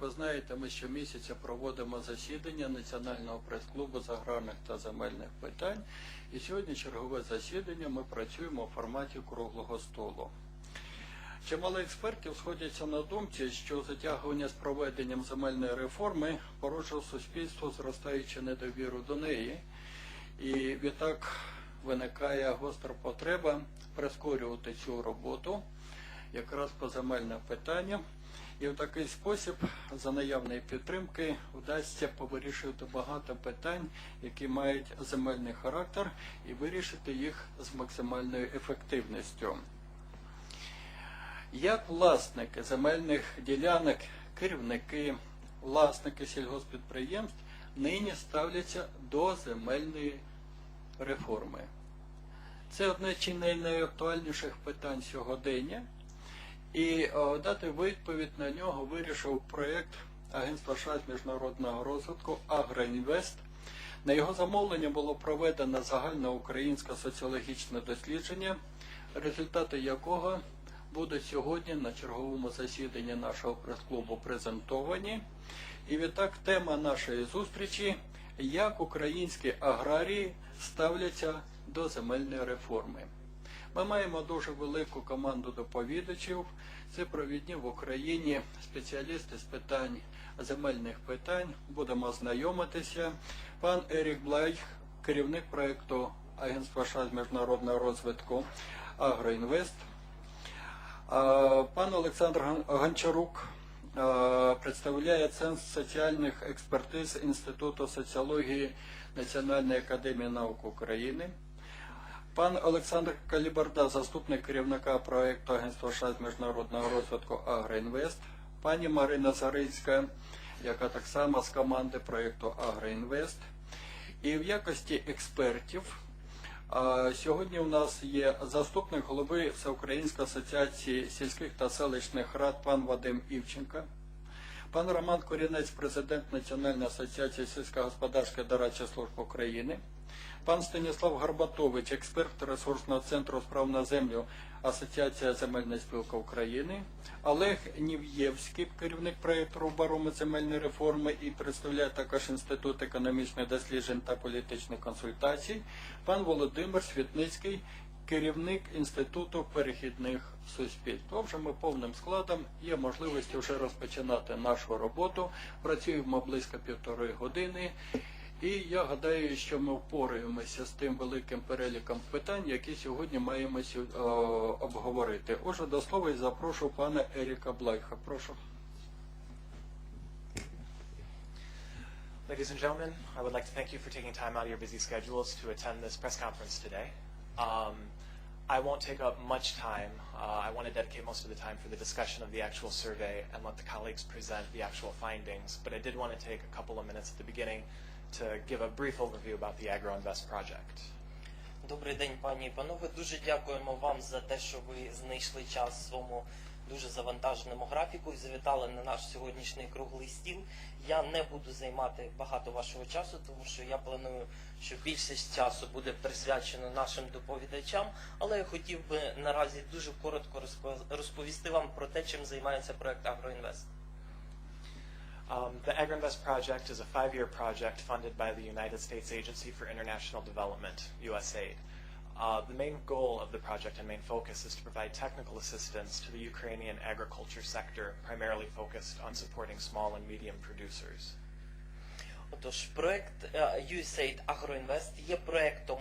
ви знаєте, ми щомісяця проводимо засідання Національного прес-клубу з аграрних та земельних питань. І сьогодні чергове засідання ми працюємо у форматі круглого столу. Чимало експертів сходяться на думці, що затягування з проведенням земельної реформи породжує суспільство зростаючу недовіру до неї. І відтак виникає гостра потреба прискорювати цю роботу якраз по земельним питанням. І в такий спосіб, за наявної підтримки, вдасться повирішувати багато питань, які мають земельний характер, і вирішити їх з максимальною ефективністю. Як власники земельних ділянок, керівники, власники сільгоспідприємств нині ставляться до земельної реформи? Це одне чи найактуальніших питань сьогодення. І дати відповідь на нього вирішив проєкт Агентства США з міжнародного розвитку Агроінвест. На його замовлення було проведено загальноукраїнське соціологічне дослідження, результати якого будуть сьогодні на черговому засіданні нашого прес-клубу презентовані. І відтак тема нашої зустрічі як українські аграрії ставляться до земельної реформи. Ми маємо дуже велику команду доповідачів. Це провідні в Україні спеціалісти з питань земельних питань. Будемо знайомитися. Пан Ерік Блай, керівник проєкту Агентства США з міжнародного розвитку Агроінвест. Пан Олександр Гончарук представляє Центр соціальних експертиз Інституту соціології Національної академії наук України. Пан Олександр Калібарда, заступник керівника проєкту Агентства США з міжнародного розвитку Агроінвест. Пані Марина Зарицька, яка так само з команди проєкту Агроінвест. І в якості експертів сьогодні у нас є заступник голови Всеукраїнської асоціації сільських та селищних рад пан Вадим Івченка. Пан Роман Корінець, президент Національної асоціації сільськогосподарських дорадчих служб України. Пан Станіслав Гарбатович, експерт ресурсного центру справ на землю Асоціація Земельна спілка України. Олег Нів'євський, керівник проєкту барометр земельної реформи і представляє також Інститут економічних досліджень та політичних консультацій. Пан Володимир Світницький, керівник Інституту перехідних суспільств. Отже, ми повним складом є можливість вже розпочинати нашу роботу. Працюємо близько півтори години. І я гадаю, що ми впораємося з тим великим переліком питань, які сьогодні маємо сю- е, обговорити. Отже, до слова і запрошу пана Еріка Блайха. Прошу. Ladies and gentlemen, I would like to thank you for taking time out of your busy schedules to attend this press conference today. Um, I won't take up much time. Uh, I want to dedicate most of the time for the discussion of the actual survey and let the colleagues present the actual findings. But I did want to take a couple of minutes at the beginning to give a brief overview about the AgroInvest project. Добрий день, пані і панове. Дуже дякуємо вам за те, що ви знайшли час своєму дуже завантаженому графіку і завітали на наш сьогоднішній круглий стіл. Я не буду займати багато вашого часу, тому що я планую, що більшість часу буде присвячено нашим доповідачам. Але я хотів би наразі дуже коротко розпо- розповісти вам про те, чим займається проект Агроінвест. Um, the AgriInvest project is a five-year project funded by the United States Agency for International Development, USAID. Uh, the main goal of the project and main focus is to provide technical assistance to the Ukrainian agriculture sector, primarily focused on supporting small and medium producers. Отож, проект е, USAID AgroInvest є проектом,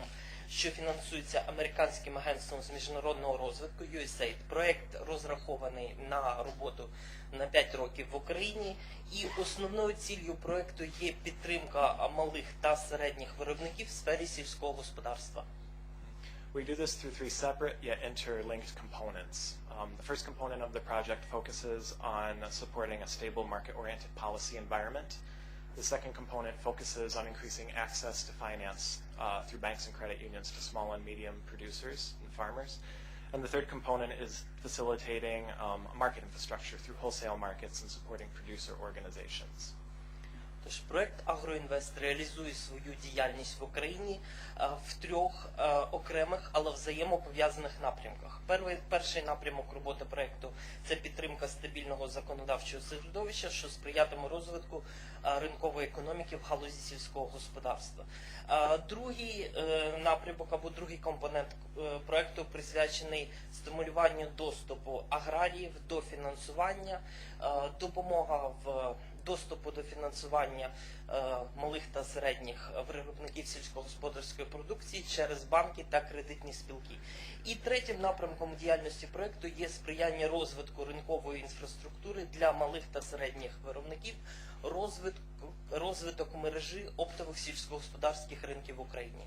що фінансується американським агентством з міжнародного розвитку USAID. Проект розрахований на роботу на 5 років в Україні, і основною ціллю проекту є підтримка малих та середніх виробників в сфері сільського господарства. We do this through three separate yet interlinked components. Um, the first component of the project focuses on supporting a stable market-oriented policy environment. The second component focuses on increasing access to finance uh, through banks and credit unions to small and medium producers and farmers. And the third component is facilitating um, market infrastructure through wholesale markets and supporting producer organizations. Тож проект Агроінвест реалізує свою діяльність в Україні е, в трьох е, окремих, але взаємопов'язаних напрямках. Перший, перший напрямок роботи проекту це підтримка стабільного законодавчого середовища, що сприятиме розвитку е, ринкової економіки в галузі сільського господарства. Другий напрямок або другий компонент проекту присвячений стимулюванню доступу аграріїв до фінансування, допомога в доступу до фінансування е, малих та середніх виробників сільськогосподарської продукції через банки та кредитні спілки. І третім напрямком діяльності проекту є сприяння розвитку ринкової інфраструктури для малих та середніх виробників, розвиток мережі оптових сільськогосподарських ринків в Україні.